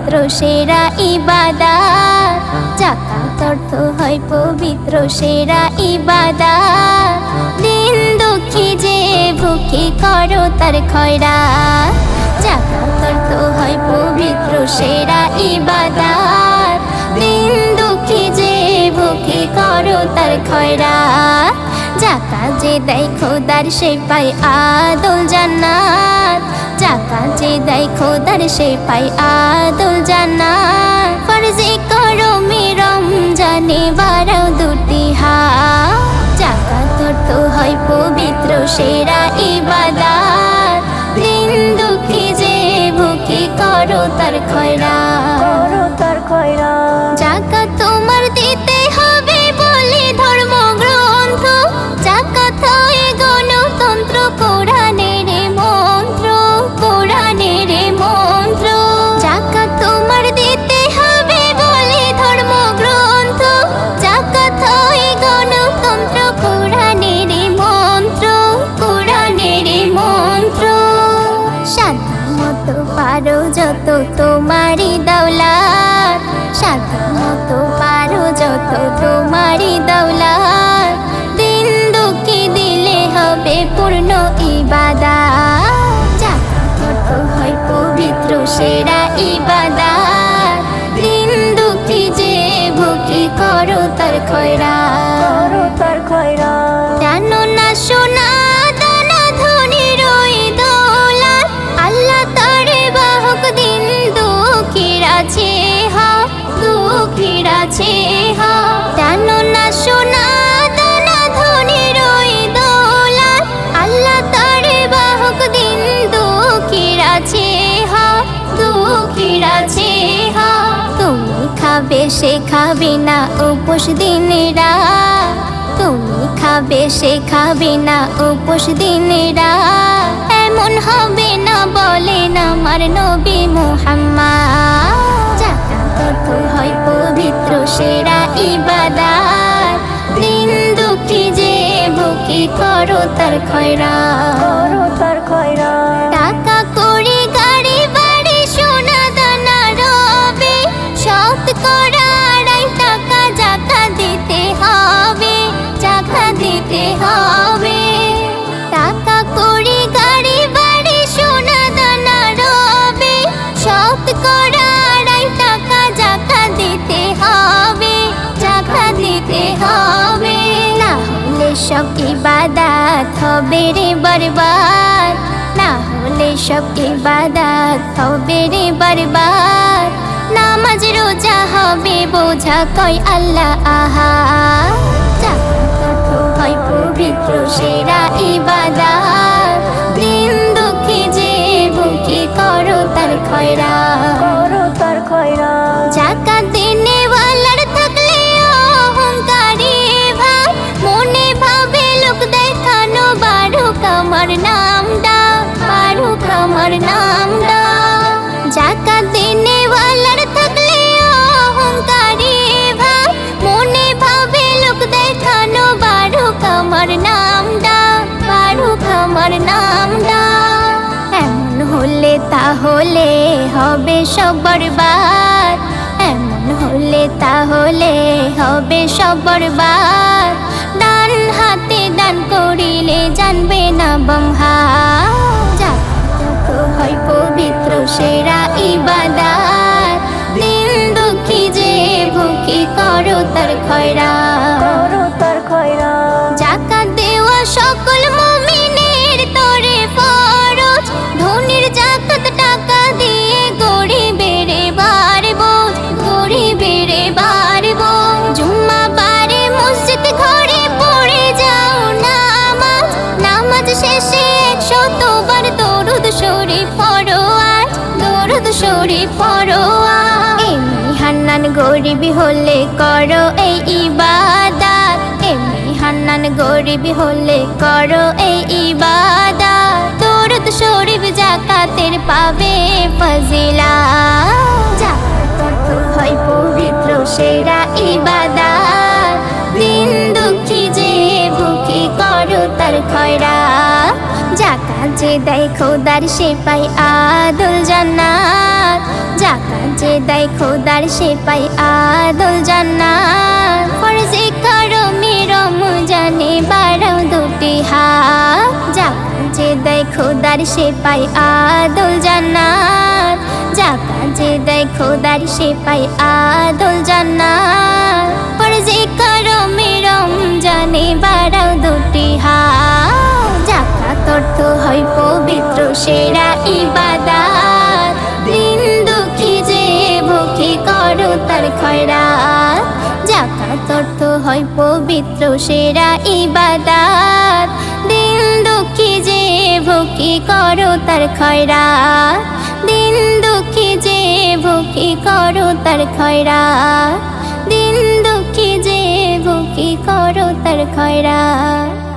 পবিত্র সেরা ইবাদার। জাকাত অর্থ হয় পবিত্র, সেরা ইবাদা দিন দুঃখী যে ভুখী করো তার খয়রা। জাকাত অর্থ হয় পবিত্র, সেরা ইবাদার। দিন দুঃখী যে ভুখী করো তার খয়রা। জাকাত যে দেয় খোদার সে পায় আদল জান্নাত। জাকা যে দেয় খোদার সে পাই আদল জানা। ফরজি করো মিরম জানে বারাও দুটি হা জাকা তোর তো হয় পবিত্র সেরা ইবাদাত। দিন দুঃখী যে ভুখি করো তার খয়রা করো খাবে সে খাবে না, উপোস দিনেরা তুমি খাবে সে খাবে না, উপোস দিনেরা এমন হবে না বলেন আমার নবী পবিত্র, সেরা ইবাদাত। দিন দুঃখী যে ভুকি করো তার খয়রা করো তার খয়রা সব ইবাদাত হবে রে বরবাদ। না হলে সব ইবাদাত হবে রে বরবাদ। নামাজ রোজা হবে বোঝা কয় আল্লাহ আহা। হয় পবিত্র সেরা ইবাদাত। দিন দুঃখী যে ভুকি করো তার খয়রা আমার নামটা বারুক আমার নাম নামটা এমন হলে তাহলে হবে সব বরবাদ। এমন হলে তাহলে হবে সব বরবাদ। ডান হাতে দান করিলে জানবে না পবিত্র সেরা ইবাদাত। দিন দুঃখী যে ভুকি করো তার খয়রা পড়ো আর এমনি হান্নান গরিবি হলে করো এই ইবাদাত। এমনি হান্নান গরিবি হলে করো এই ইবাদাত। দরুদ শরীফ জাকাতের পাবে ফজিলা জাকাত হয় সেরা ইবাদাত। দিন দুঃখী যে ভুকি করো তার খয়রা কাজে দেয় খোদার সে পাই আদল জান্নাত। যা কাজে দেয় খোদার সে পাই আদল জান্নাত। ফরজে করো মেরো মুজানে, বাড়াও দুটি হাত। যা কাজে দেয় খোদার সে পাই আদল জান্নাত। যা কাজে দেয় খোদার সে পাই আদল জান্নাত। সেরা ইবাদাত। দিন দুঃখী যে ভুখি করো তার খয়রাত। জাকাত অর্থ হয় পবিত্র সেরা ইবাদাত। দিন দুঃখী যে ভুখি করো তার খয়রাত। দিন দুঃখী যে ভুখি করো তার খয়রাত। দিন দুঃখী যে ভুখি করো তার খয়রাত।